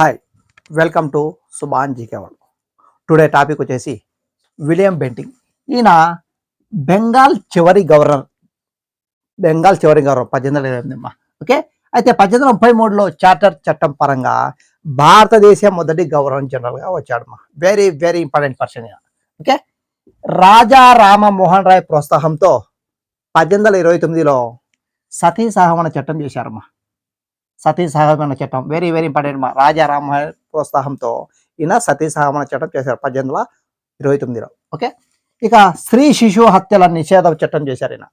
Hi welcome to Subhan GK world today topic వచ్చేసి William Bentinck ఈయన బెంగాల్ చివరి governor Bengal చివరి గవర్నర్ పద్దెనిమిది వందల ఇరవై ఎనిమిది అమ్మా. ఓకే అయితే పద్దెనిమిది ముప్పై మూడులో చార్టర్ చట్టం పరంగా భారతదేశం మొదటి గవర్నర్ జనరల్గా వచ్చాడమ్మా. Very very important person okay Raja Rammohan Roy ప్రోత్సాహంతో పద్దెనిమిది వందల ఇరవై తొమ్మిదిలో సతీ సహవన చట్టం చేశారమ్మా. సతీ సహగమన చట్టం. వెరీ వెరీ ఇంపార్టెంట్ మా రాజా రామమోహన్ ప్రోత్సాహంతో ఈయన సతీ సహగమన చట్టం చేశారు పద్దెనిమిది వందల ఇరవై తొమ్మిదిలో. ఓకే ఇక స్త్రీ శిశు హత్యల నిషేధ చట్టం చేశారు ఈయన.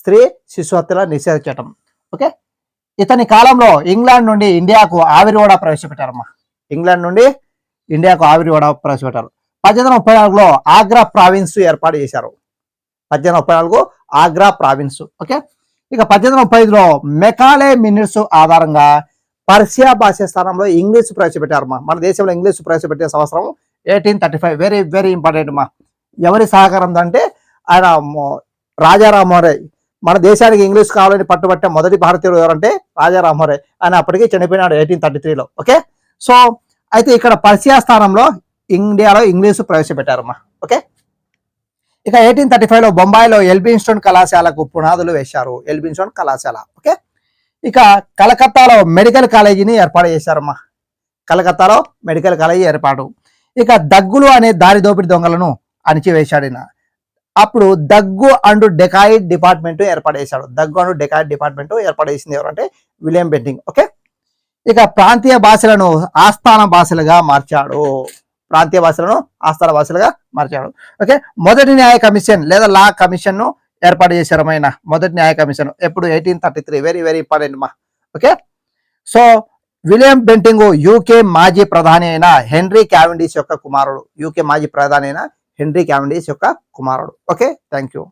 స్త్రీ శిశు హత్యల నిషేధ చట్టం. ఓకే ఇతని కాలంలో ఇంగ్లాండ్ నుండి ఇండియాకు ఆవిరివాడ ప్రవేశపెట్టారమ్మా. ఇంగ్లాండ్ నుండి ఇండియాకు ఆవిరివాడ ప్రవేశపెట్టారు. పద్దెనిమిది ముప్పై నాలుగులో ఆగ్రా ప్రావిన్స్ ఏర్పాటు చేశారు. పద్దెనిమిది ముప్పై నాలుగు ఆగ్రా ప్రావిన్స్. ఓకే ఇక పద్దెనిమిది వందల ముప్పై ఐదులో మెకాలే మినిట్స్ ఆధారంగా పర్షియా భాష స్థానంలో ఇంగ్లీష్ ప్రవేశపెట్టారు మా. మన దేశంలో ఇంగ్లీష్ ప్రవేశపెట్టే సంవత్సరం eighteen thirty five very very important మా. ఎవరి సహకారం అంటే ఆయన మొ- మన దేశానికి ఇంగ్లీష్ కావాలని పట్టుబట్టే మొదటి భారతీయుడు ఎవరంటే రాజా ఆయన అప్పటికే చనిపోయినాడు ఎయిటీన్ థర్టీ త్రీలో ఓకే సో అయితే ఇక్కడ పర్షియా స్థానంలో ఇండియాలో ఇంగ్లీష్ ప్రవేశపెట్టారమ్మా ఓకే ఇక ఎయిటీన్ థర్టీ ఫైవ్లో బొంబాయిలో ఎల్బిన్స్టోన్ కళాశాలకు పునాదులు వేశారు. ఎల్బిన్స్టోన్ కళాశాల. ఓకే? ఇక కలకత్తాలో మెడికల్ కాలేజీని ఏర్పాటు చేశారమ్మా. కలకత్తాలో మెడికల్ కాలేజీ ఏర్పాటు. ఇక దగ్గులు అనే దారి దోపిడి దొంగలను అణిచివేశాడు ఈయన. అప్పుడు దగ్గు అండ్ డెకాయిడ్ డిపార్ట్మెంట్ ఏర్పాటు చేశాడు. దగ్గు అండ్ డెకాయిడ్ డిపార్ట్మెంట్ ఏర్పాటు చేసింది ఎవరంటే విలియం బెట్టింగ్. ఓకే? ఇక ప్రాంతీయ భాషలను ఆస్థాన భాషలుగా మార్చాడు. ప్రాంతీయ ఆస్థానవాసులుగా ఆస్థాన మార్చాడు ఓకే మొదటి న్యాయ కమిషన్ లేదా లా కమిషన్ను ఏర్పాటు చేశారు ఆయన మొదటి న్యాయ కమిషన్ ఎప్పుడు? Eighteen thirty three. Very very important మా. Okay so William Bentinck UK మాజీ ప్రధాని అయిన హెన్రీ క్యావెండీస్ యొక్క కుమారుడు. యూకే మాజీ ప్రధాని అయిన హెన్రీ క్యావెండీస్ యొక్క కుమారుడు. Okay thank you